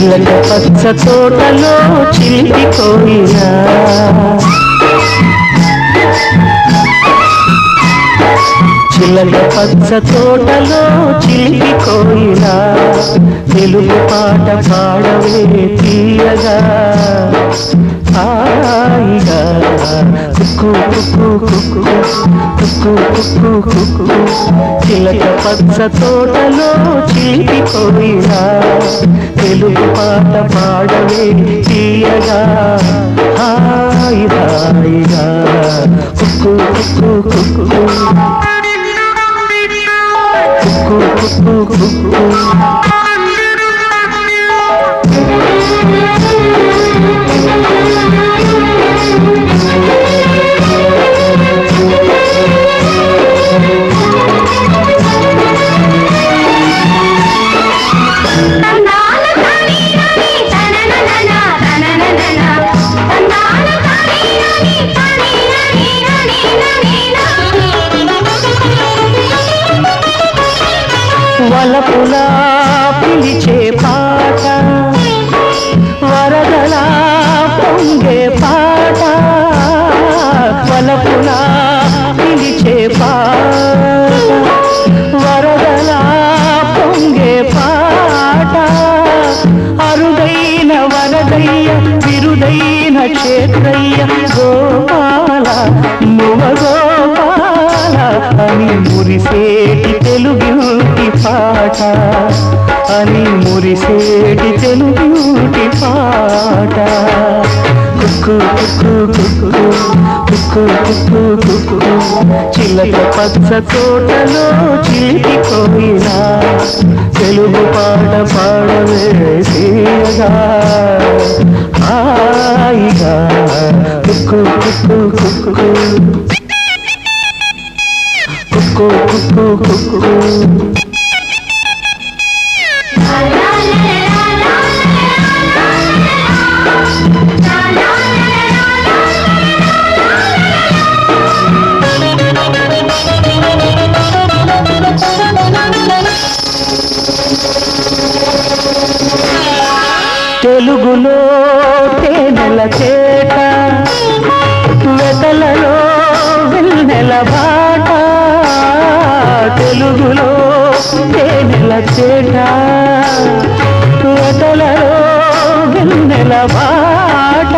చిలక పచ్చ తోటలో చిలిపి కోయినా చిలక పచ్చ తోటలో చిలిపి కోయినా తెలుగు పాట పాడవే తీయగా. హాయిగా. కుక్కు కుక్కు కుక్కు కుక్కు కుక్కు కుక్కు. చిలక పచ్చ తోటలో చిలిపి తెలుగు పాట పాడవే తీయగా. హాయి హాయిగా. కుక్కు కుక్కు కుక్కు. కుక్కు కుక్కు కుక్కు. నాని పిలిచే పాట. వరదలా పొంగే పాట. వలపులా పిలిచే పాట. వరదలా పొంగే పాట. అరుదైన వరదయ్య విరుదైన క్షేత్రయ్య. అని మురిసేటి తెలుగుటి పాట. కుక్కు కుక్కు కుక్కు కుక్కు కుక్కు కుక్కు. చిలక పచ్చ తోటలో చిలిపి కోయినా తెలుగు పాట పాడవేసేగా హాయిగా. కుక్కు కుక్కు కుక్కు. కుక్కు కుక్కు కుక్కు. తెలుగులో తేనెల చేట వెతలలో వెన్నెల బాట. తెలుగులో తేనెల చేట వెన్నెల బాట.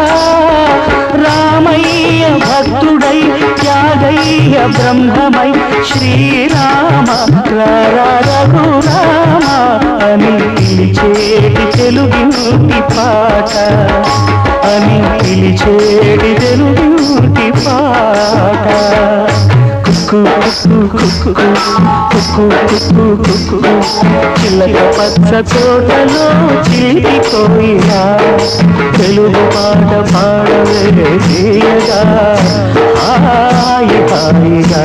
రామయ్య భక్తుడై త్యాగయ్య బ్రహ్మమై శ్రీరామ రఘురామ అని పిలిచేటి తెలుగుటి పాట. అని పిలిచేటి తెలుగుటి పాట. చిల్లక పచ్చ తోటలో చిలిపి కోయినా తెలుగు పాట పాడవే తీయగా హాయి హాయిగా